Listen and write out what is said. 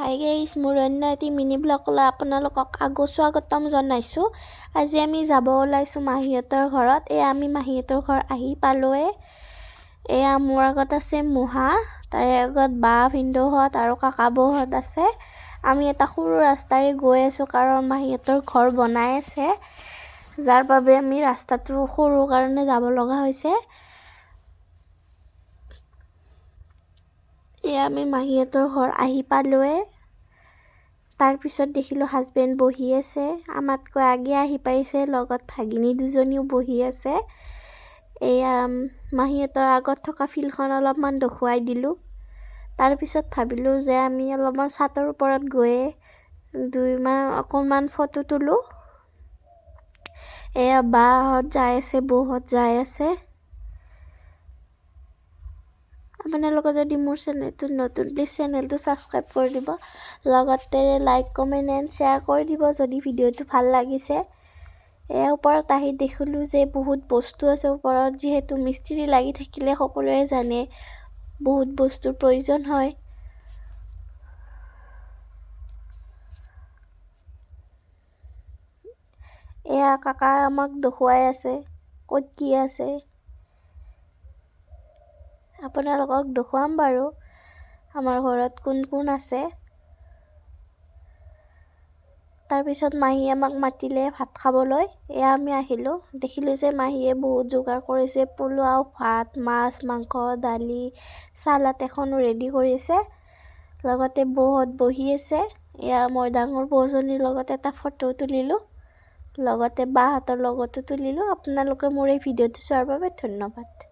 Hi guys মোৰ অন্য এটি মিনি ব্লগলৈ আপোনালোকক আগৰ স্বাগতম জনাইছোঁ। আজি আমি যাব ওলাইছোঁ মাহীহঁতৰ ঘৰত। এয়া আমি মাহীহঁতৰ ঘৰ আহি পালোৱে এয়া মোৰ আগত আছে মুহা, তাৰে আগত বা ভিনদেউহঁত আৰু কাকা বৌহঁত আছে। আমি এটা সৰু ৰাস্তাৰে গৈ আছোঁ কাৰণ মাহীহঁতৰ ঘৰ বনাই আছে, যাৰ বাবে আমি ৰাস্তাটো সৰু কাৰণে যাব লগা হৈছে। এয়া আমি মাহীহঁতৰ ঘৰ আহি পালোৱে। তাৰপিছত দেখিলোঁ হাজবেণ্ড বহি আছে। আমাতকৈ আগে আহি পাইছে, লগত ভাগিনী দুজনীও বহি আছে। এয়া মাহীহঁতৰ আগত থকা ফিল্ডখন অলপমান দেখুৱাই দিলোঁ। তাৰপিছত ভাবিলোঁ যে আমি অলপমান ছাতৰ ওপৰত গৈয়ে দুইমান অকণমান ফটো তোলোঁ। এয়া, বাহঁত যাই আছে, বৌহঁত যাই আছে। আপোনালোকে যদি মোৰ চেনেলটো নতুন প্লিজ চেনেলটো ছাবস্ক্ৰাইব কৰি দিব। লগতে লাইক কমেণ্ট এণ্ড শ্বেয়াৰ কৰি দিব যদি ভিডিঅ'টো ভাল লাগিছে। এয়া ওপৰত আহি দেখিলোঁ যে বহুত বস্তু আছে। ওপৰত যিহেতু মিস্ত্ৰী লাগি থাকিলে সকলোৱে জানে বহুত বস্তুৰ প্ৰয়োজন হয়। এয়া কাকা আমাক দেখুৱাই আছে। ক'ত কি আছে? আপোনালোকক দেখুৱাম বাৰু। আমাৰ ঘৰত কোন কোন আছে? তাৰপিছত মাহীয়ে আমাক মাতিলে ভাত খাবলৈ। এয়া আমি আহিলোঁ। দেখিলোঁ যে মাহীয়ে বহুত যোগাৰ কৰিছে। পোলাও, ভাত, মাছ, মাংস, দালি, চালাড এখনও ৰেডি কৰিছে। লগতে বৌহঁত বহি আছে। এয়া মই ডাঙৰ বৌজনীৰ লগত এটা ফটো তুলিলোঁ। লগতে বাহঁতৰ লগতো তুলিলোঁ। আপোনালোকে মোৰ এই ভিডিঅ'টো চোৱাৰ বাবে ধন্যবাদ।